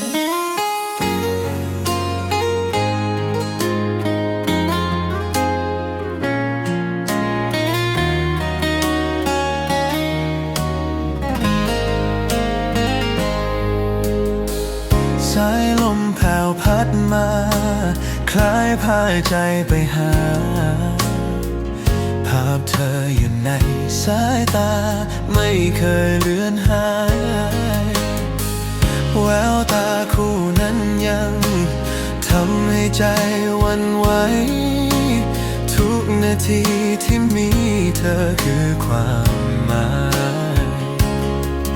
สายลมแผ่วพัดมา คล้ายพาใจไปหา ภาพเธออยู่ในสายตา ไม่เคยเลือนหาย ใจวันไหว ทุกนาทีที่มีเธอคือความหมาย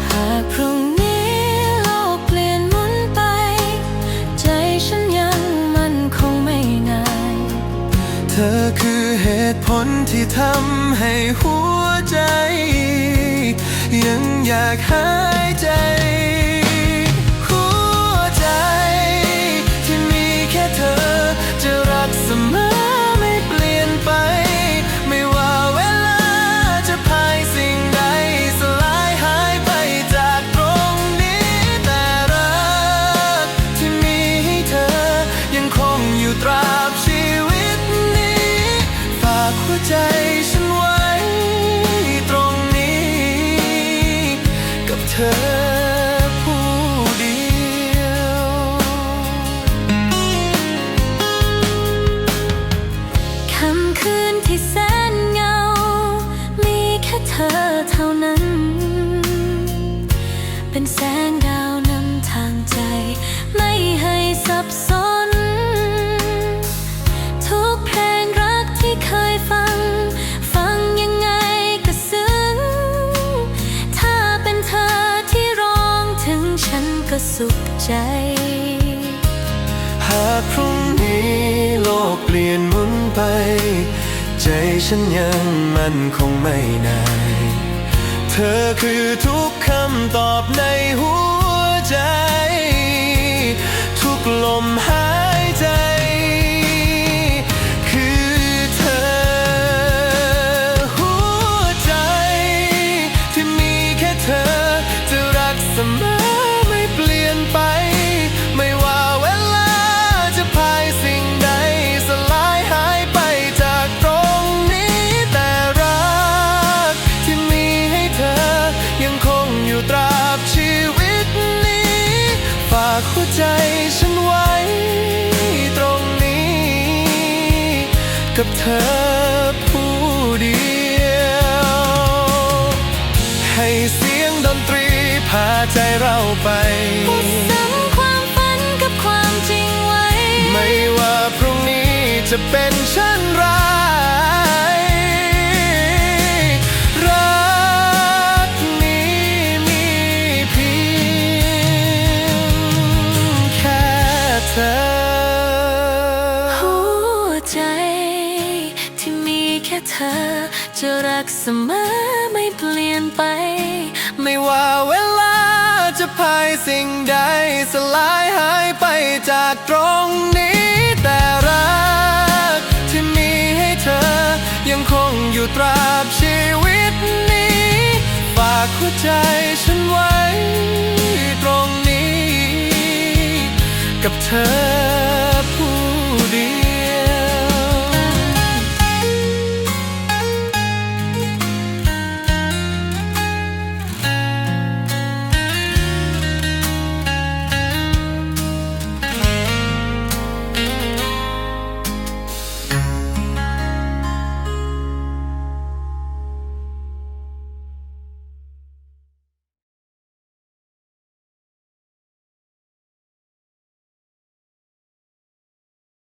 หากพรุ่งนี้โลกเปลี่ยนหมุนไป ใจฉันยังมันคงไม่นาย เธอคือเหตุผลที่ทำให้หัวใจ ยังอยากหายใจ อยู่ตราบชีวิตนี้ ฝากหัวใจฉันไว้ ตรงนี้ กับเธอผู้เดียวค่ ก็สุขใจ หากพรุ่งนี้โลกเปลี่ยนหมุนไป ใจฉันยังมันคงไม่นายเธอคือทุกคำตอบในหัวใจ กับเธอผู้เดียว ให้เสียงดนตรีพาใจเราไปพูดซ้ำความฝันกับความจริงไว้ ไม่ว่าพรุ่งนี้จะเป็นเช่นไร เธอ จะรักเสมอไม่เปลี่ยนไป ไม่ว่าเวลาจะพายสิ่งใดสลายหายไปจากตรงนี้แต่รัก ที่มีให้เธอ ยังคงอยู่ตราบชีวิตนี้ ฝากหัวใจฉันไว้ตรงนี้ กับเธอ